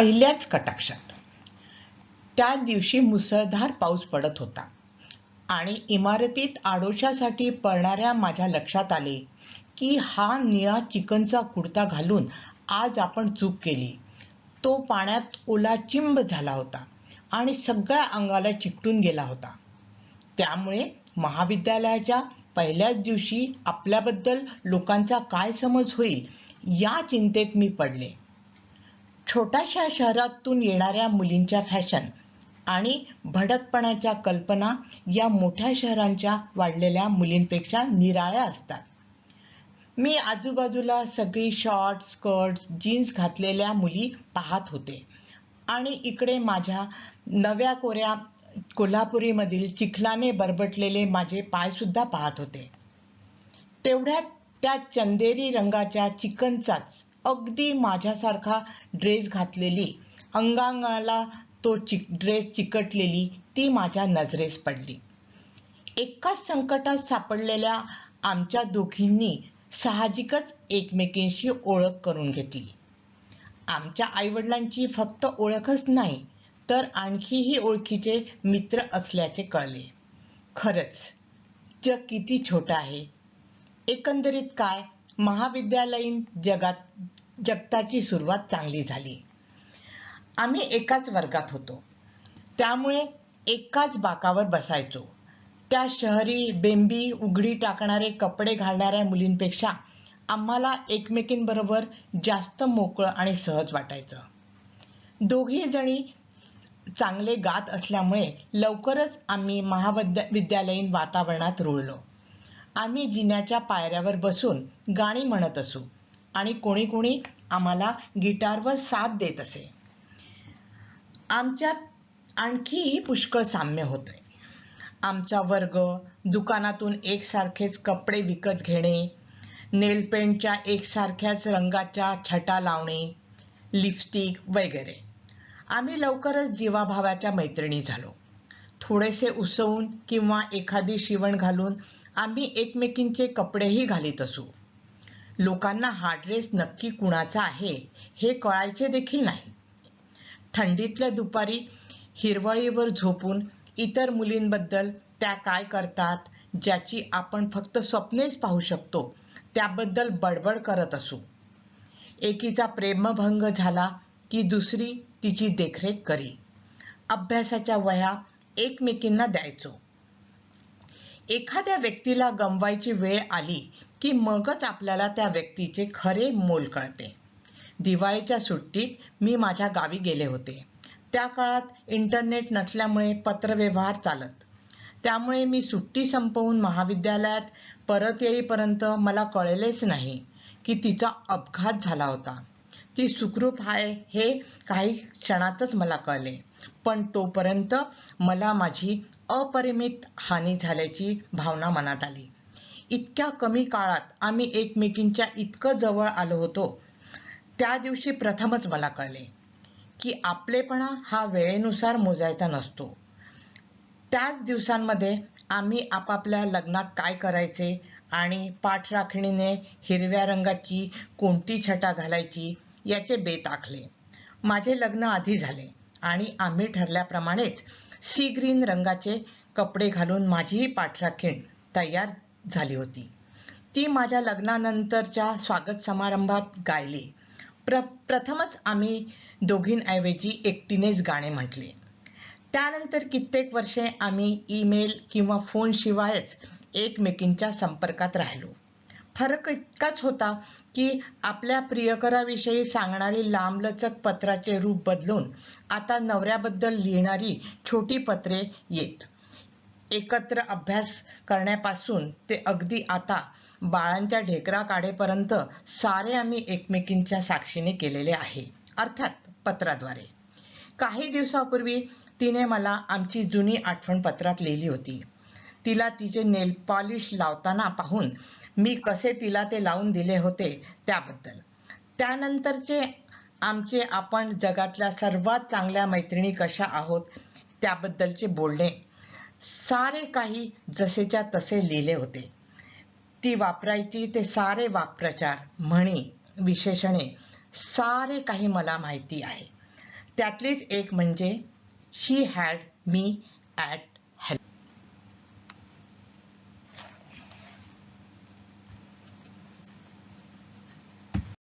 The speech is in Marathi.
पहिल्याच कटाक्षात. त्या दिवशी मुसळधार पाऊस पडत होता. आणि इमारतीत आडोशासाठी पळणाऱ्या माझ्या लक्षात आले की हा निळा चिकनचा कुर्ता घालून आज आपण चूक केली. तो पाण्यात ओला चिंब झाला होता आणि सगळ्या अंगाला चिकटून गेला होता. त्यामुळे महाविद्यालयाच्या पहिल्याच दिवशी आपल्याबद्दल लोकांचा काय समज होईल या चिंतेत मी पडले. छोट्याशा शहरातून येणाऱ्या मुलींच्या फॅशन आणि भडकपणाच्या कल्पना या मोठ्या शहरांच्या वाढलेल्या मुलींपेक्षा निराळ्या असतात. मी आजूबाजूला सगळी शॉर्ट स्कर्ट्स जीन्स घातलेल्या मुली पाहत होते. आणि इकडे माझ्या नव्या कोऱ्या कोल्हापुरीमधील चिखलाने बरबटलेले माझे पायसुद्धा पाहत होते. तेवढ्यात त्या चंदेरी रंगाच्या चिकनचाच अगदी माझ्यासारखा ड्रेस घातलेली अंगांगाला तो चिक ड्रेस चिकटलेली ती माझ्या नजरेस पडली. एकाच संकटात सापडलेल्या आमच्या दोघींनी साहजिकच एकमेकींशी ओळख करून घेतली. आमच्या आईवडिलांची फक्त ओळखच नाही तर आणखीही ओळखीचे मित्र असल्याचे कळले. खरंच जग किती छोटं आहे. एकंदरीत काय? महाविद्यालयीन जगात जगताची सुरुवात चांगली झाली. आम्ही एकाच वर्गात होतो. त्यामुळे एकाच बाकावर बसायचो. त्या शहरी बेंबी उघडी टाकणारे कपडे घालणाऱ्या मुलींपेक्षा आम्हाला एकमेकींबरोबर जास्त मोकळं आणि सहज वाटायचं. दोघी जणी चांगले गात असल्यामुळे लवकरच आम्ही महाविद्या विद्यालयीन वातावरणात रुळलो. आम्ही जिन्याच्या पायऱ्यावर बसून गाणी म्हणत असू. आणि कोणी कोणी आम्हाला गिटारवर साथ देत असे. आमच्यात आणखीही पुष्कळ साम्य होते. आमचा वर्ग दुकानातून एकसारखेच कपडे विकत घेणे नेलपेंटच्या एकसारख्याच रंगाच्या छटा लावणे लिपस्टिक वगैरे. आम्ही लवकरच जीवाभावाच्या मैत्रिणी झालो. थोडेसे उसवून किंवा एखादी शिवण घालून आम्ही एकमेकींचे कपडेही घालीत असू. लोकांना हा ड्रेस नक्की कुणाचा आहे हे कळायचे देखील नाही. थंडीतल्या दुपारी हिरवळीवर झोपून इतर मुलींबद्दल त्या काय करतात ज्याची आपण फक्त स्वप्नेच पाहू शकतो त्याबद्दल बडबड करत असू. एकीचा प्रेमभंग झाला की दुसरी तिची देखरेख करी. अभ्यासाच्या वह्या एकमेकींना द्यायचो. एखाद्या व्यक्तीला गमवायची वेळ आली की मगच आपल्याला त्या व्यक्तीचे खरे मोल कळते. दिवाळीच्या सुट्टीत मी माझ्या गावी गेले होते. त्या काळात इंटरनेट नसल्यामुळे पत्रव्यवहार चालत. त्यामुळे मी सुट्टी संपवून महाविद्यालयात परत येईपर्यंत मला कळलेच नाही की तिचा अपघात झाला होता. ती सुखरूप आहे हे काही क्षणातच मला कळले. पण तोपर्यंत मला माझी अपरिमित हानी झाल्याची भावना मनात आली. इतक्या कमी काळात आम्ही एकमेकींच्या इतकं जवळ आलो होतो. त्या दिवशी प्रथमच मला कळले की आपलेपणा हा वेळेनुसार मोजायचा नसतो. त्याच दिवसांमध्ये आम्ही आपापल्या लग्नात काय करायचे आणि पाठराखणीने हिरव्या रंगाची कोणती छटा घालायची याचे बेत आखले माझे लग्न आधी झाले आणि आम्ही ठरल्याप्रमाणेच सी ग्रीन रंगाचे कपडे घालून माझीही पाठराखीण तयार झाली होती. ती माझ्या लग्नानंतरच्या स्वागत समारंभात गायली. प्र प्रथमच आम्ही दोघींऐवजी एकटीनेच गाणे म्हटले. त्यानंतर कित्येक वर्षे आम्ही ईमेल किंवा फोनशिवायच एकमेकींच्या संपर्कात राहिलो. फरक इतकाच होता की आपल्या प्रियकराविषयी सांगणारी लांबलचक पत्राचे रूप बदलून आता नवऱ्याबद्दल लिहिणारी छोटी पत्रे येत. एकत्र अभ्यास करण्यापासून ते अगदी आता बाळांच्या ढेकरा काढेपर्यंत सारे आम्ही एकमेकींच्या साक्षीने केलेले आहे अर्थात पत्राद्वारे. काही दिवसापूर्वी तिने मला आमची जुनी आठवण पत्रात लिहिली होती. तिला तिचे नेल पॉलिश लावताना पाहून मी कसे तिला ते लावून दिले होते त्याबद्दल. त्यानंतरचे आमचे आपण जगातल्या सर्वात चांगल्या मैत्रिणी कशा आहोत त्याबद्दलचे बोलणे. सारे काही जसेच्या तसे लिहिले होते. ती वापरायची ते सारे वाक्प्रचार म्हणी विशेषणे सारे काही मला माहिती आहे. त्यातलीच एक म्हणजे शी हॅड मी ॲट